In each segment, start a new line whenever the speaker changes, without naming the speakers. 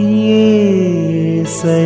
యేసయ్యా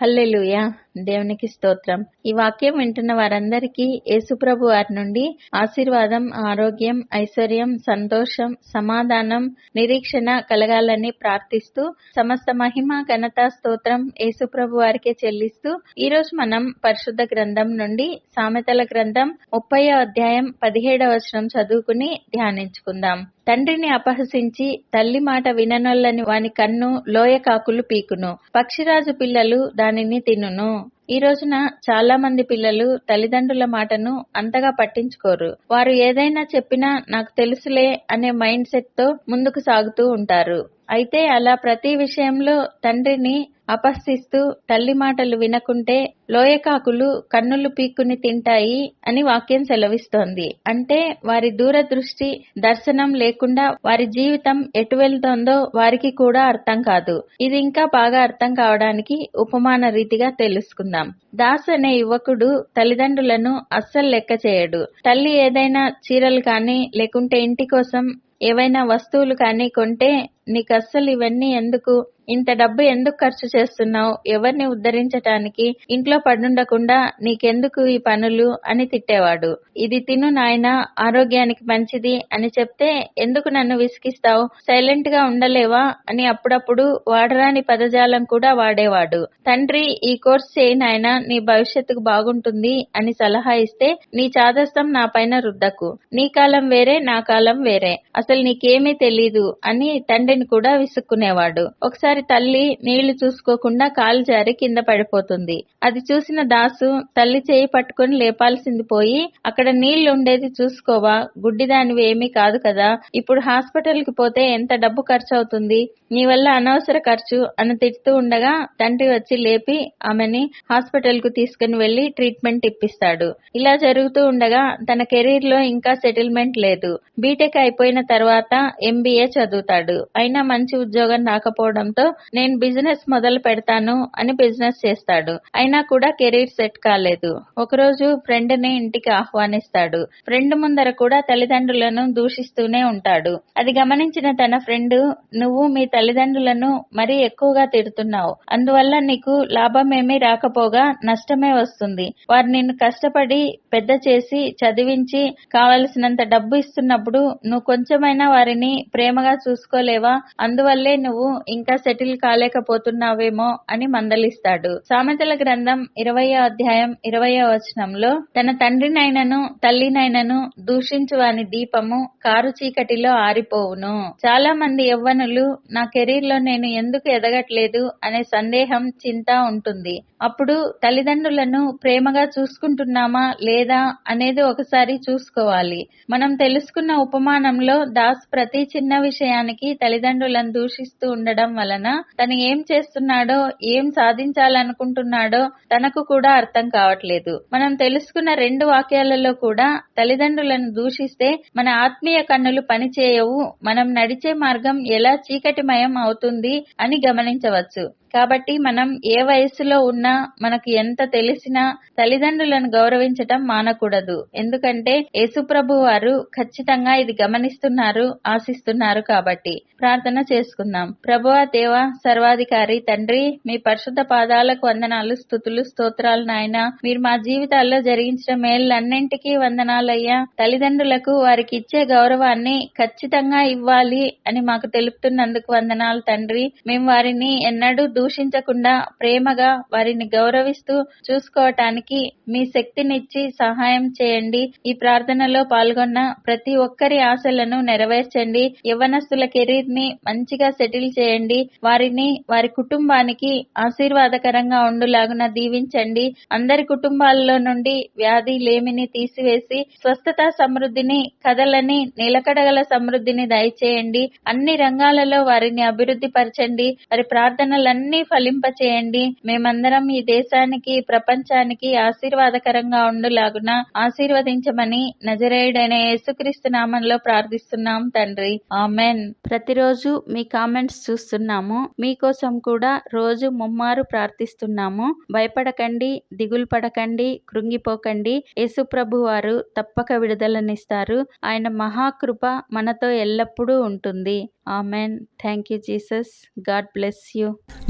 హల్లెలూయా. దేవునికి స్తోత్రం. ఈ వాక్యం వింటున్న వారందరికీ యేసుప్రభు వారి నుండి ఆశీర్వాదం ఆరోగ్యం ఐశ్వర్యం సంతోషం సమాధానం నిరీక్షణ కలగాలని ప్రార్థిస్తూ సమస్త మహిమ ఘనత స్తోత్రం యేసుప్రభు వారికే చెల్లిస్తూ ఈ రోజు మనం పరిశుద్ధ గ్రంథం నుండి సామెతల గ్రంథం ముప్పై అధ్యాయం పదిహేడవ వచనం చదువుకుని ధ్యానించుకుందాం. తండ్రిని అపహసించి తల్లి మాట విననొల్లని వాని కన్ను లోయ కాకులు పీకును. పక్షిరాజు పిల్లలు దానిని తినును. ఈ రోజున చాలా మంది పిల్లలు తల్లిదండ్రుల మాటను అంతగా పట్టించుకోరు. వారు ఏదైనా చెప్పినా నాకు తెలుసులే అనే మైండ్ సెట్తో ముందుకు సాగుతూ ఉంటారు. అయితే అలా ప్రతి విషయంలో తండ్రిని అపహసిస్తూ తల్లి మాటలు వినకుంటే లోయకాకులు కన్నులు పీక్కుని తింటాయి అని వాక్యం సెలవిస్తోంది. అంటే వారి దూరదృష్టి దర్శనం లేకుండా వారి జీవితం ఎటు వెళ్తోందో వారికి కూడా అర్థం కాదు. ఇది ఇంకా బాగా అర్థం కావడానికి ఉపమాన రీతిగా తెలుసుకుందాం. దాస్ అనే యువకుడు తల్లిదండ్రులను అస్సలు లెక్క చేయడు. తల్లి ఏదైనా చీరలు కానీ లేకుంటే ఇంటి కోసం ఏవైనా వస్తువులు కానీ కొంటే నీకు అస్సలు ఇవన్నీ ఎందుకు? ఇంత డబ్బు ఎందుకు ఖర్చు చేస్తున్నావు? ఎవరిని ఉద్ధరించటానికి? ఇంట్లో పడుండకుండా నీకెందుకు ఈ పనులు? అని తిట్టేవాడు. ఇది తిను నాయన ఆరోగ్యానికి మంచిది అని చెప్తే ఎందుకు నన్ను విసిగిస్తావు? సైలెంట్గా ఉండలేవా? అని అప్పుడప్పుడు వాడరాని పదజాలం కూడా వాడేవాడు. తండ్రి ఈ కోర్స్ చేయినాయన నీ భవిష్యత్తుకు బాగుంటుంది అని సలహా ఇస్తే నీ చాదస్తం నా పైన రుద్దకు. నీ కాలం వేరే నా కాలం వేరే. అసలు నీకేమీ తెలీదు అని తండ్రిని కూడా విసుక్కునేవాడు. ఒకసారి తల్లి నీళ్ళు చూసుకోకుండా కాలు జారి కింద పడిపోతుంది. అది చూసిన దాసు తల్లి చేయి పట్టుకుని లేపాల్సింది పోయి అక్కడ నీళ్ళు ఉండేది చూసుకోవా? గుడ్డిదానివి ఏమీ కాదు కదా. ఇప్పుడు హాస్పిటల్కి పోతే ఎంత డబ్బు ఖర్చు అవుతుంది నీ వల్ల అనవసర ఖర్చు అని తిడుతూ ఉండగా తండ్రి వచ్చి లేపి ఆమెని హాస్పిటల్కు తీసుకుని వెళ్ళి ట్రీట్మెంట్ ఇప్పిస్తాడు. ఇలా జరుగుతూ ఉండగా తన కెరీర్లో ఇంకా సెటిల్మెంట్ లేదు. బీటెక్ అయిపోయిన తర్వాత ఎంబీఏ చదువుతాడు. అయినా మంచి ఉద్యోగం రాకపోవడంతో నేను బిజినెస్ మొదలు పెడతాను అని బిజినెస్ చేస్తాడు. అయినా కూడా కెరీర్ సెట్ కాలేదు. ఒకరోజు ఫ్రెండ్ని ఇంటికి ఆహ్వానిస్తాడు. ఫ్రెండ్ ముందర కూడా తల్లిదండ్రులను దూషిస్తూనే ఉంటాడు. అది గమనించిన తన ఫ్రెండ్ నువ్వు మీ తల్లిదండ్రులను మరీ ఎక్కువగా తిడుతున్నావు. అందువల్ల నీకు లాభం రాకపోగా నష్టమే వస్తుంది. వారు నిన్ను కష్టపడి పెద్ద చేసి చదివించి కావలసినంత డబ్బు ఇస్తున్నప్పుడు నువ్వు కొంచెమైనా వారిని ప్రేమగా చూసుకోలేవా? అందువల్లే నువ్వు ఇంకా సెటిల్ కాలేకపోతున్నావేమో అని మందలిస్తాడు. సామెతల గ్రంథం ఇరవయో అధ్యాయం ఇరవయో వచనంలో తన తండ్రినైనను తల్లినైనను దూషించు వాని దీపము కారు చీకటిలో ఆరిపోవును. చాలా మంది యవ్వనులు నా కెరీర్లో నేను ఎందుకు ఎదగట్లేదు అనే సందేహం చింత ఉంటుంది. అప్పుడు తల్లిదండ్రులను ప్రేమగా చూసుకుంటున్నామా లేదా అనేది ఒకసారి చూసుకోవాలి. మనం తెలుసుకున్న ఉపమానంలో దాస్ ప్రతి చిన్న విషయానికి తల్లిదండ్రులను దూషిస్తూ ఉండడం వలన తను ఏం చేస్తున్నాడో ఏం సాధించాలనుకుంటున్నాడో తనకు కూడా అర్థం కావట్లేదు. మనం తెలుసుకున్న రెండు వాక్యాలలో కూడా తల్లిదండ్రులను దూషిస్తే మన ఆత్మీయ కన్నులు పనిచేయవు మనం నడిచే మార్గం ఎలా చీకటిమయం అవుతుంది అని గమనించవచ్చు. కాబట్టి మనం ఏ వయసులో ఉన్నా మనకు ఎంత తెలిసినా తల్లిదండ్రులను గౌరవించటం మానకూడదు. ఎందుకంటే యేసుప్రభు వారు ఖచ్చితంగా ఇది గమనిస్తున్నారు ఆశిస్తున్నారు కాబట్టి. ప్రార్థన చేసుకుందాం. ప్రభువా దేవ సర్వాధికారి తండ్రి మీ పరిశుద్ధ పాదాలకు వందనాలు స్థుతులు స్తోత్రాలు నాయన. మీరు మా జీవితాల్లో జరిగించిన మేళ్ళన్నింటికీ వందనాలయ్యా. తల్లిదండ్రులకు వారికి ఇచ్చే గౌరవాన్ని ఖచ్చితంగా ఇవ్వాలి అని మాకు తెలుపుతున్నందుకు వందనాలు తండ్రి. మేము వారిని ఎన్నడూ దూషించకుండా ప్రేమగా వారిని గౌరవిస్తూ చూసుకోవటానికి మీ శక్తినిచ్చి సహాయం చేయండి. ఈ ప్రార్థనలో పాల్గొన్న ప్రతి ఒక్కరి ఆశలను నెరవేర్చండి. యవనస్తుల కెరీర్ని మంచిగా సెటిల్ చేయండి. వారిని వారి కుటుంబానికి ఆశీర్వాదకరంగా ఉండులాగున దీవించండి. అందరి కుటుంబాల్లో నుండి వ్యాధి లేమిని తీసివేసి స్వస్థత సమృద్ధిని కథలని నిలకడగల సమృద్ధిని దయచేయండి. అన్ని రంగాలలో వారిని అభివృద్ధి పరచండి వారి ప్రార్థనలన్నీ అన్ని ఫలింపచేయండి. మేమందరం ఈ దేశానికి ప్రపంచానికి ఆశీర్వాదకరంగా ఉండులాగున ఆశీర్వదించమని నజరేయుడైన యేసుక్రీస్తు నామంలో ప్రార్థిస్తున్నాం తండ్రి. ఆమెన్. ప్రతిరోజు మీ కామెంట్స్ చూస్తున్నాము. మీకోసం కూడా రోజు ముమ్మారు ప్రార్థిస్తున్నాము. భయపడకండి దిగులు పడకండి కృంగిపోకండి. యేసుప్రభు వారు తప్పక విడుదలనిస్తారు. ఆయన మహాకృప మనతో ఎల్లప్పుడూ ఉంటుంది. Amen. Thank you Jesus. God bless you.